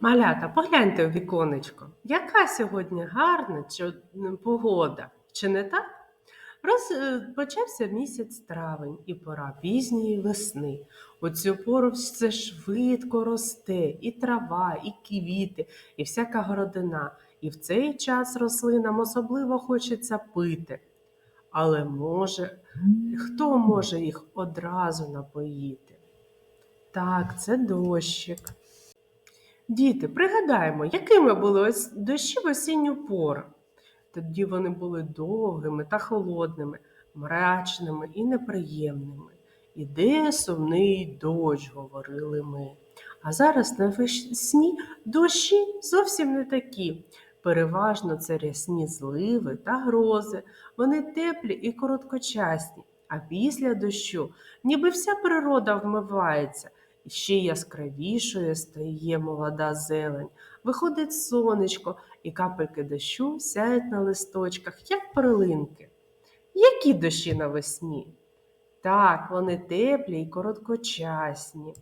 Малята, погляньте у віконечко. Яка сьогодні гарна погода, чи не так? Роз... е, Почався місяць травень і пора пізньої весни. У цю пору все швидко росте, і трава, і квіти, і всяка городина. І в цей час рослинам особливо хочеться пити. Але може, хто може їх одразу напоїти? Так, це дощик. Діти, пригадаємо, якими були ось дощі в осінню пору. Тоді вони були довгими та холодними, мрачними і неприємними. Іде сумний дощ, говорили ми. А зараз навесні дощі зовсім не такі. Переважно це рясні зливи та грози. Вони теплі і короткочасні. А після дощу ніби вся природа вмивається, ще яскравішою стає молода зелень. Виходить сонечко, і капельки дощу сяють на листочках, як перлинки. Які дощі навесні? Так, вони теплі і короткочасні.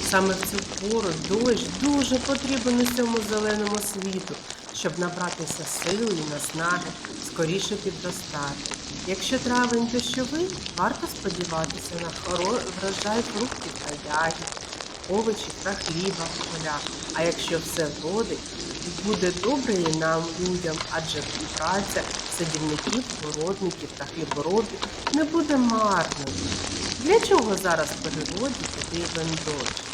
Саме в цю пору дощ дуже потрібен усьому зеленому світу, щоб набратися сили і наснаги, скоріше підростати. Якщо травень дощовий, варто сподіватися на врожай фруктів та ягід, овочів та хліба в полях. А якщо все вродить, буде добре і нам, людям, адже праця садівників, городників та хліборобів не буде марною. Для чого зараз природі потрібен дощ?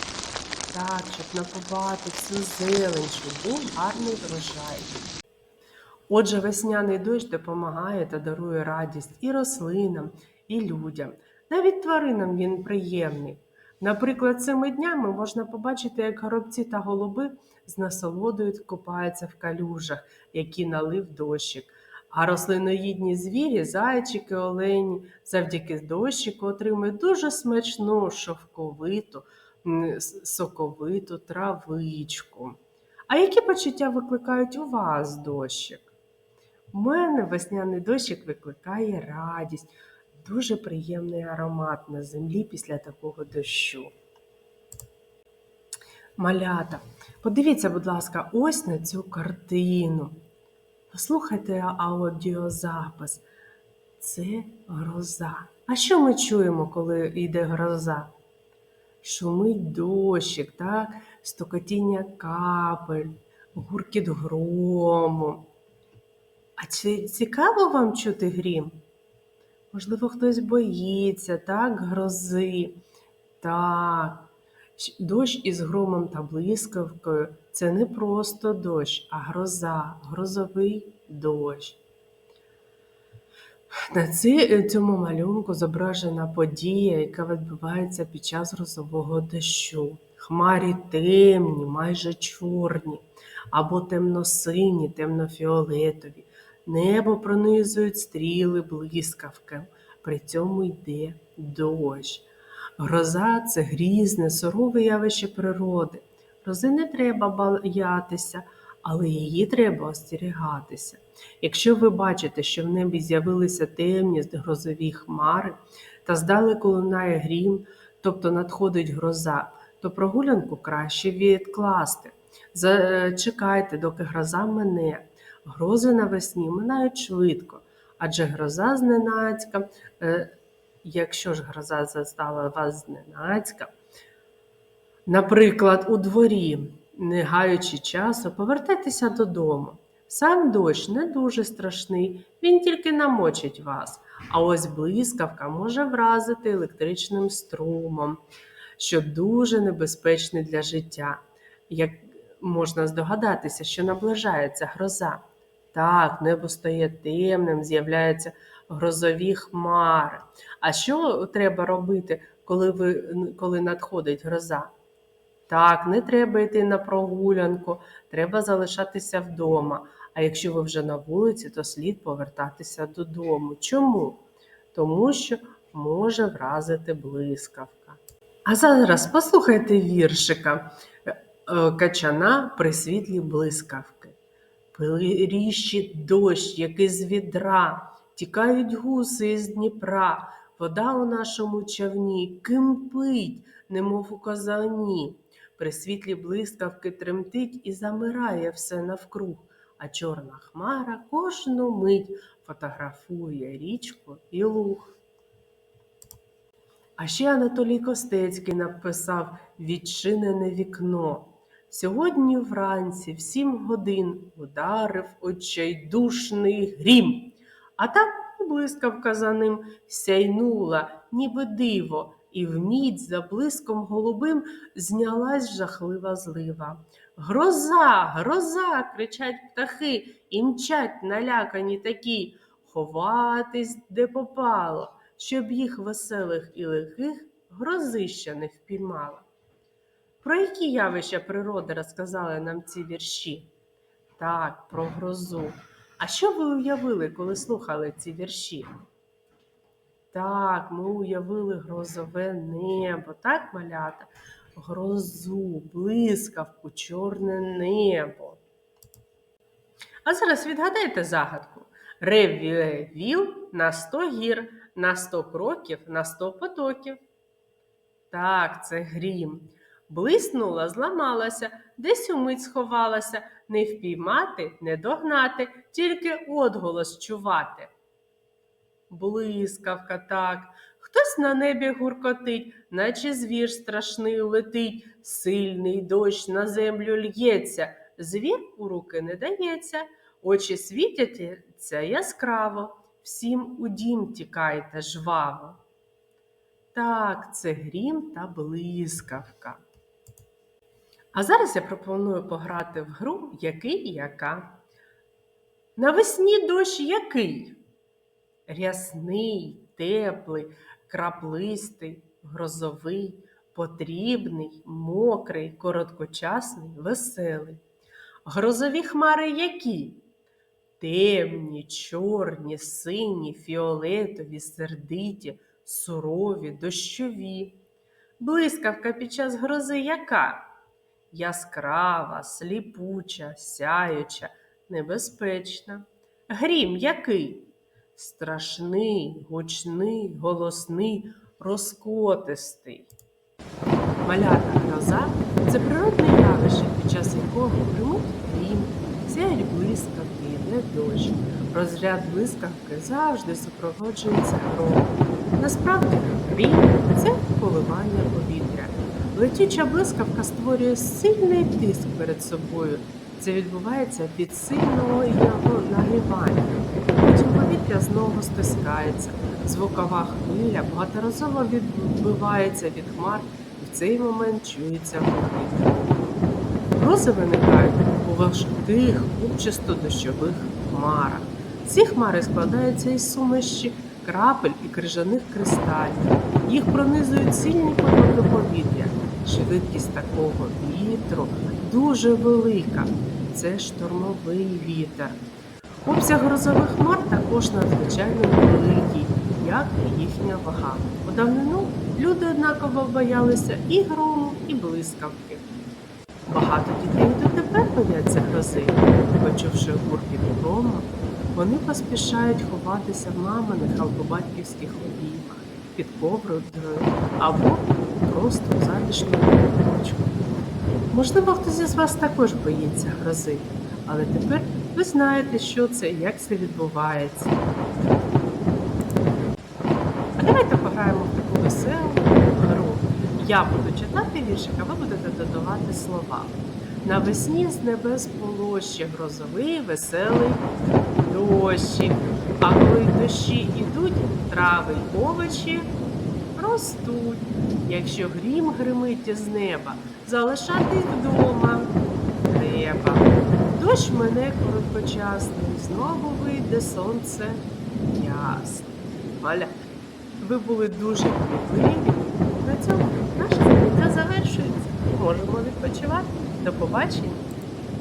Так, щоб напувати всю зелень, щоб був гарний врожай. Отже, весняний дощ допомагає та дарує радість і рослинам, і людям. Навіть тваринам він приємний. Наприклад, цими днями можна побачити, як горобці та голуби з насолодою купаються в калюжах, які налив дощик. А рослиноїдні звірі, зайчики, олені, завдяки дощику отримують дуже смачну, шовковиту, соковиту травичку. А які почуття викликають у вас дощик? У мене весняний дощик викликає радість, дуже приємний аромат на землі після такого дощу. Малята, подивіться, будь ласка, ось на цю картину. Послухайте аудіозапис. Це гроза. А що ми чуємо, коли йде гроза? Шумить дощик, так? стукотіння капель, гуркіт грому. А чи цікаво вам чути грім? Можливо, хтось боїться, так, грози. Так, дощ із громом та блискавкою це не просто дощ, а гроза, грозовий дощ. На ці- цьому малюнку зображена подія, яка відбувається під час грозового дощу. Хмарі темні, майже чорні, або темно-сині, темно-фіолетові. Небо пронизують стріли блискавки. При цьому йде дощ. Гроза це грізне, сурове явище природи. Грози не треба боятися, але її треба остерігатися. Якщо ви бачите, що в небі з'явилися темні грозові хмари та здалеку лунає грім, тобто надходить гроза, то прогулянку краще відкласти. Зачекайте, доки гроза мине. Грози навесні минають швидко, адже гроза зненацька, е, якщо ж гроза застала вас зненацька, наприклад, у дворі, не гаючи часу, повертайтеся додому. Сам дощ не дуже страшний, він тільки намочить вас. А ось блискавка може вразити електричним струмом, що дуже небезпечний для життя. Як можна здогадатися, що наближається гроза. Так, небо стає темним, з'являються грозові хмари. А що треба робити, коли, ви, коли надходить гроза? Так, не треба йти на прогулянку, треба залишатися вдома. А якщо ви вже на вулиці, то слід повертатися додому. Чому? Тому що може вразити блискавка. А зараз послухайте віршика е, Качана при світлі блискавки. Плиріщить дощ, який з відра, тікають гуси із Дніпра, вода у нашому човні кимпить, немов у казані. При світлі блискавки тремтить і замирає все навкруг, а чорна хмара кожну мить фотографує річку і луг. А ще Анатолій Костецький написав Відчинене вікно. Сьогодні вранці в сім годин ударив очайдушний грім, а там блискавка за ним сяйнула, ніби диво, і вмідь за блиском голубим знялась жахлива злива. Гроза, гроза! кричать птахи, і мчать налякані такі, ховатись де попало, щоб їх веселих і лихих грозища не впіймала. Про які явища природи розказали нам ці вірші? Так, про грозу. А що ви уявили, коли слухали ці вірші? Так, ми уявили грозове небо, так, малята? Грозу, блискавку, чорне небо. А зараз відгадайте загадку. Ревів на сто гір, на сто кроків, на сто потоків. Так, це грім. Блиснула, зламалася, десь умить сховалася, не впіймати, не догнати, тільки одголос чувати. Блискавка так, хтось на небі гуркотить, наче звір страшний летить, сильний дощ на землю л'ється, звір у руки не дається, очі світяться яскраво, всім у дім тікайте жваво. Так, це грім та блискавка. А зараз я пропоную пограти в гру який і яка. Навесні дощ який? Рясний, теплий, краплистий, грозовий, потрібний, мокрий, короткочасний, веселий. Грозові хмари які? Темні, чорні, сині, фіолетові, сердиті, сурові, дощові. Блискавка під час грози яка? Яскрава, сліпуча, сяюча, небезпечна. Грім який? Страшний, гучний, голосний, розкотистий. Малята гроза це природне явище, під час якого гримуть грім, сяють блискавки, йде дощ. Розряд блискавки завжди супроводжується громом. Насправді грім це коливання повітря. Летюча блискавка створює сильний тиск перед собою. Це відбувається від сильного його нагрівання. Повітря знову стискається. Звукова хвиля багаторазово відбивається від хмар, і в цей момент чується гуркіт. Грози виникають у важких купчасто-дощових хмарах. Ці хмари складаються із суміші крапель і крижаних кристалів. Їх пронизують сильні потоки повітря. Швидкість такого вітру дуже велика. Це штормовий вітер. Обсяг грозових хмар також надзвичайно великий, як і їхня вага. У давнину люди однаково боялися і грому, і блискавки. Багато дітей дотепер бояться грози. Почувши гуркіт грому, вони поспішають ховатися в маминих або батьківських обіймах під ковдрою або просто в затишному куточку. Можливо, хтось із вас також боїться грози, але тепер ви знаєте, що це як це відбувається. А давайте пограємо в таку веселу гру. Я буду читати віршик, а ви будете додавати слова. Навесні з небес полощі грозовий, веселий дощик. А коли дощі ідуть, трави й овочі ростуть. Якщо грім гримить із неба, залишатись вдома треба. Дощ мене короткочасний, знову вийде сонце ясне. Валя, ви були дуже кмітливі. На цьому наше заняття завершується. Можемо відпочивати. До побачення.